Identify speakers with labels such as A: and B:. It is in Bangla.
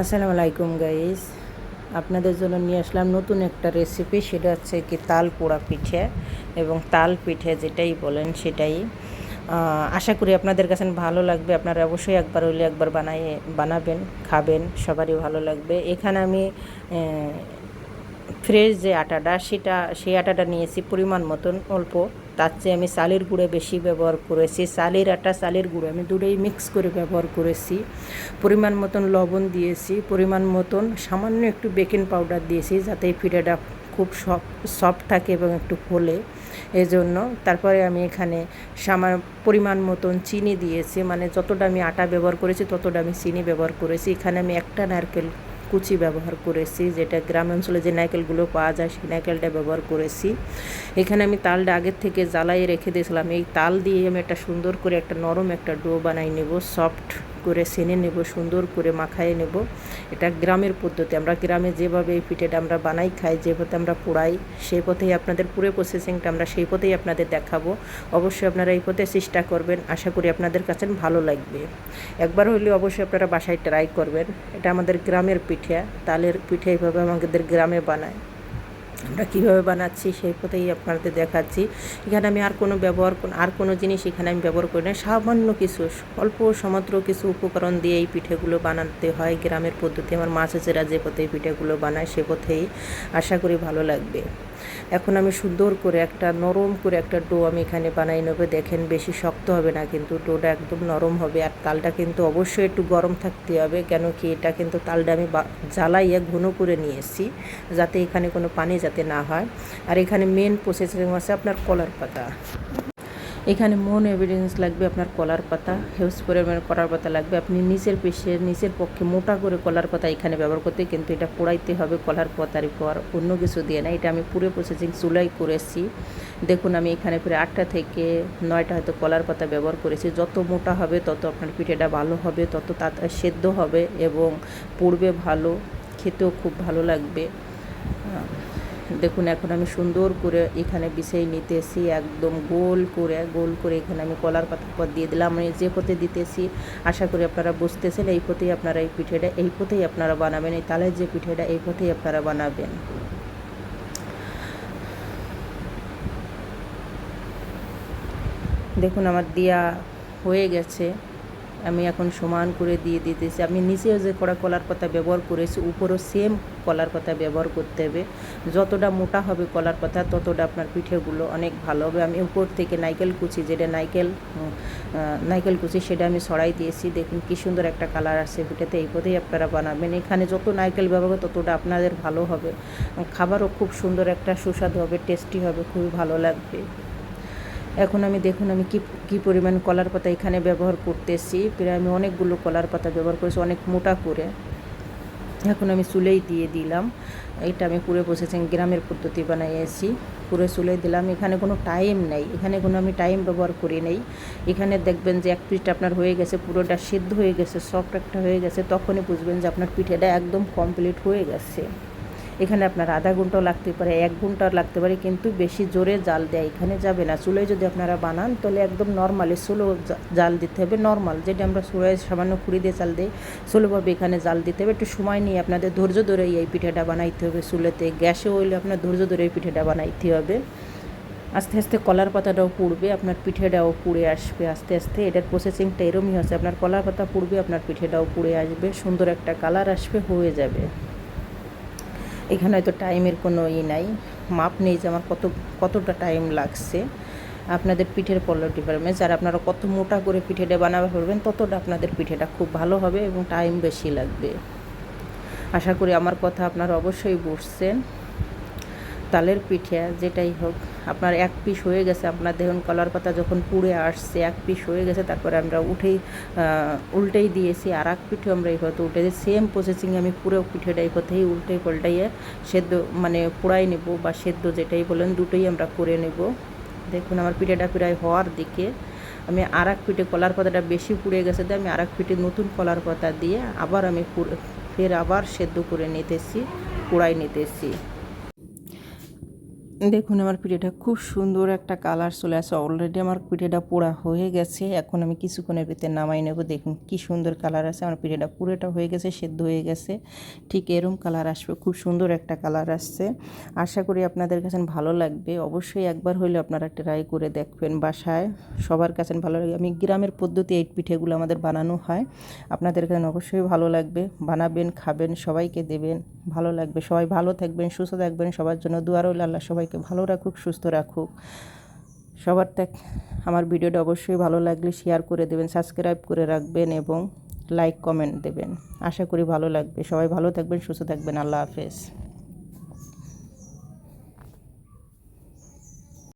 A: আসসালামু আলাইকুম গাইস আপনাদের জন্য নিয়ে আসলাম নতুন একটা রেসিপি সেটা হচ্ছে কি তাল পোড়া পিঠে এবং তাল পিঠে যেটাই বলেন সেটাই। আশা করি আপনাদের কাছে ভালো লাগবে। আপনারা অবশ্যই একবার হলে একবার বানাই, বানাবেন, খাবেন, সবারই ভালো লাগবে। এখানে আমি ফ্রেশ যে আটাটা, সেটা, সেই আটাটা নিয়েছি পরিমাণ মতন অল্প। তার চেয়ে আমি চালের গুঁড়ো বেশি ব্যবহার করেছি। চালের আটা, চালের গুঁড়ো আমি দুটোই মিক্স করে ব্যবহার করেছি। পরিমাণ মতন লবণ দিয়েছি, পরিমাণ মতন সামান্য একটু বেকিং পাউডার দিয়েছি যাতে পিঠাটা খুব সফট থাকে এবং একটু ফোলে। এজন্য তারপরে আমি এখানে সামান্য পরিমাণ মতন চিনি দিয়েছি। মানে যতটা আমি আটা ব্যবহার করেছি, ততটা আমি চিনি ব্যবহার করেছি। এখানে আমি একটা নারকেল কুচি ব্যবহার করেছি, যেটা গ্রাম অঞ্চলে যে নাইকেলগুলো পাওয়া যায় সেই নাইকেলটা ব্যবহার করেছি। এখানে আমি তালটা আগের থেকে জ্বালাই রেখে দিয়েছিলাম। এই তাল দিয়ে আমি একটা সুন্দর করে একটা নরম একটা ডো বানাই নেব, সফট করে সেনে নেব, সুন্দর করে মাখায় নেব। এটা গ্রামের পদ্ধতি। আমরা গ্রামে যেভাবে এই পিঠেটা আমরা বানাই, খাই, যে পথে আমরা পোড়াই, সেই পথেই আপনাদের পুরো প্রসেসিংটা আমরা সেই পথেই আপনাদের দেখাবো। অবশ্যই আপনারা এই পথে চেষ্টা করবেন। আশা করি আপনাদের কাছে ভালো লাগবে। একবার হলেও অবশ্যই আপনারা বাসায় ট্রাই করবেন। এটা আমাদের গ্রামের পিঠে। তালের পিঠে এইভাবে আমাদের গ্রামে বানায়। আমরা কীভাবে বানাচ্ছি সেই পথেই আপনাদের দেখাচ্ছি। এখানে আমি আর কোনো ব্যবহার আর কোনো জিনিস এখানে আমি ব্যবহার করি না। সামান্য কিছু, অল্প সমাত্র কিছু উপকরণ দিয়ে এই পিঠেগুলো বানাতে হয়। গ্রামের পদ্ধতি, আমার মা চাচেরা যে পথে পিঠেগুলো বানায় সে পথেই আশা করি ভালো লাগবে। এখন আমি সুন্দর করে একটা, নরম করে একটা ডো আমি এখানে বানাই নেব। দেখেন বেশি শক্ত হবে না, কিন্তু ডোটা একদম নরম হবে। আর তালটা কিন্তু অবশ্যই একটু গরম থাকতে হবে, কেন কি এটা কিন্তু তালটা আমি জ্বালাইয়ে ঘন করে নিয়েছি যাতে এখানে কোনো পানি যাতে না হয়। আর এখানে মেন প্রসেসিং আছে আপনার কলার পাতা। এখানে মন এভিডেন্স লাগবে আপনার কলার পাতা হিউজ পরিমাণের কলার পাতা লাগবে। আপনি নিচের পেশে নিচের পক্ষে মোটা করে কলার পাতা এখানে ব্যবহার করতে, কিন্তু এটা পোড়াইতে হবে কলার পাতার পর অন্য কিছু দিয়ে না, এটা আমি পুরো প্রসেসিং চুলাই করেছি দেখুন, আমি এখানে প্রায় আটটা থেকে নয়টা হয়তো কলার পাতা ব্যবহার করেছি। যত মোটা হবে, তত আপনার পিঠেটা ভালো হবে, তত তা সেদ্ধ হবে এবং পড়বে ভালো, খেতেও খুব ভালো লাগবে। দেখুন, এখন আমি সুন্দর করে এখানে বিছাই নিতেছি, একদম গোল করে গোল করে এখানে আমি কলার পাতা পর দিয়ে দিলাম। আমি যে পথে দিতেছি, আশা করি আপনারা বুঝতেছেন, এই পথেই আপনারা এই পিঠেটা, এই পথেই আপনারা বানাবেন, এই তালের যে পিঠেটা, এই পথেই আপনারা বানাবেন। দেখুন, আমার দিয়া হয়ে গেছে। আমি এখন সমান করে দিয়ে দিতেছি। আমি নিচেও যে কড়া কলার পাতা ব্যবহার করেছি, উপরেও সেম কলার পাতা ব্যবহার করতে হবে। যতটা মোটা হবে কলার পাতা, ততটা আপনার পিঠেগুলো অনেক ভালো হবে। আমি উপর থেকে নাইকেল কুচি, যেটা নাইকেল নাইকেল কুচি, সেটা আমি সরাই দিয়েছি। দেখুন কি সুন্দর একটা কালার আসছে পিঠেতে, এই পথেই আপনারা বানাবেন। এখানে যত নাইকেল ব্যবহার হবে, ততটা আপনাদের ভালো হবে। খাবারও খুব সুন্দর একটা সুস্বাদু হবে টেস্টি হবে, খুবই ভালো লাগবে। এখন আমি দেখুন, আমি কি কি পরিমাণ কলার পাতা এখানে ব্যবহার করতেছি। প্রায় আমি অনেকগুলো কলার পাতা ব্যবহার করেছি, অনেক মোটা করে। এখন আমি চুলেই দিয়ে দিলাম। এটা আমি পুরো প্রসেসিং গ্রামের পদ্ধতি বানাইয়েছি পুরো চুলে দিলাম, এখানে কোনো টাইম নেই। এখানে কোনো আমি টাইম ব্যবহার করি নেই। এখানে দেখবেন যে এক পিঠটা আপনার হয়ে গেছে, পুরোটা সিদ্ধ হয়ে গেছে সফট একটা হয়ে গেছে, তখনই বুঝবেন যে আপনার পিঠেটা একদম কমপ্লিট হয়ে গেছে। এখানে আপনার আধা ঘন্টাও লাগতে পারে, এক ঘন্টাও লাগতে পারে, কিন্তু বেশি জোরে জাল দেয় এখানে যাবে না। চুলোয় যদি আপনারা বানান, তাহলে একদম নর্মালি স্লো জাল দিতে হবে নর্মাল যেটা আমরা চুলোয় সামান্য খুঁড়ি দিয়ে জাল দিই, স্লোভাবে এখানে জাল দিতে হবে। একটু সময় নিয়ে আপনাদের ধৈর্য ধরে এই পিঠাটা বানাইতে হবে চুলেতে। গ্যাসে হইলে আপনার ধৈর্য ধরে এই পিঠাটা বানাইতে হবে। আস্তে আস্তে কলার পাতাটাও পুড়বে, আপনার পিঠেটাও পুড়ে আসবে আস্তে আস্তে। এটার প্রসেসিংটা এরমই হচ্ছে, আপনার কলার পাতা পুড়বে, আপনার পিঠেটাও পুড়ে আসবে, সুন্দর একটা কালার আসবে, হয়ে যাবে। এখানে হয়তো টাইমের কোনো ই নাই। মাপ নেই যে আমার কত, কতটা টাইম লাগছে। আপনাদের পিঠের পল্লব ডিপার্টমেন্ট যারা আপনারা কত মোটা করে পিঠেটা বানাবে পারবেন ততটা আপনাদের পিঠেটা খুব ভালো হবে এবং টাইম বেশি লাগবে। আশা করি আমার কথা আপনারা অবশ্যই বুঝছেন। তালের পিঠে, যেটাই হোক, আপনার এক পিস হয়ে গেছে আপনার দেখুন কলার পাতা যখন পুড়ে আসছে, এক পিস হয়ে গেছে, তারপরে আমরা উঠেই উল্টেই দিয়েছি আর এক পিঠে আমরা এই পথে উঠে সেম প্রসেসিং আমি পুরো পিঠেটা এই পথেই উল্টে পাল্টাইয়ে সেদ্ধ মানে পোড়াই নেব বা সেদ্ধ যেটাই বলেন, দুটোই আমরা করে নেব। দেখুন আমার পিঠেটা প্রায় হওয়ার দিকে। আমি আর এক পিঠে কলার পাতাটা বেশি পুড়ে গেছে দিয়ে আমি আর এক পিঠে নতুন কলার পাতা দিয়ে আবার আমি ফের আবার সেদ্ধ করে নিতেছি, পোড়াই নিতেছি। দেখুন, আমার পিঠেটা খুব সুন্দর একটা কালার চলে আসে। অলরেডি আমার পিঠেটা পোড়া হয়ে গেছে। এখন আমি কিছুক্ষণের ভিতরে নামাই নেব। দেখুন কি সুন্দর কালার আছে আমার পিঠেটা পুরোটা হয়ে গেছে, সেদ্ধ হয়ে গেছে। ঠিক এরম কালার আসবে। খুব সুন্দর একটা কালার আসছে। আশা করি আপনাদের কাছে ভালো লাগবে। অবশ্যই একবার হইলে আপনারা ট্রাই করে দেখবেন বাসায়। সবার কাছে ভালো লাগে। আমি গ্রামের পদ্ধতি এই পিঠেগুলো আমাদের বানানো হয়। আপনাদের কাছে অবশ্যই ভালো লাগবে। বানাবেন, খাবেন, সবাইকে দেবেন। ভালো লাগবে। সবাই ভালো থাকবেন, সুস্থ থাকবেন। সবার জন্য দুয়ার রইল আল্লাহ সবাইকে ভালো রাখুক, সুস্থ রাখুক। সবার তাক আমার ভিডিওটা অবশ্যই ভালো লাগলে শেয়ার করে দেবেন সাবস্ক্রাইব করে রাখবেন এবং লাইক কমেন্ট দেবেন। আশা করি ভালো লাগবে। সবাই ভালো থাকবেন, সুস্থ থাকবেন। আল্লাহ হাফেজ।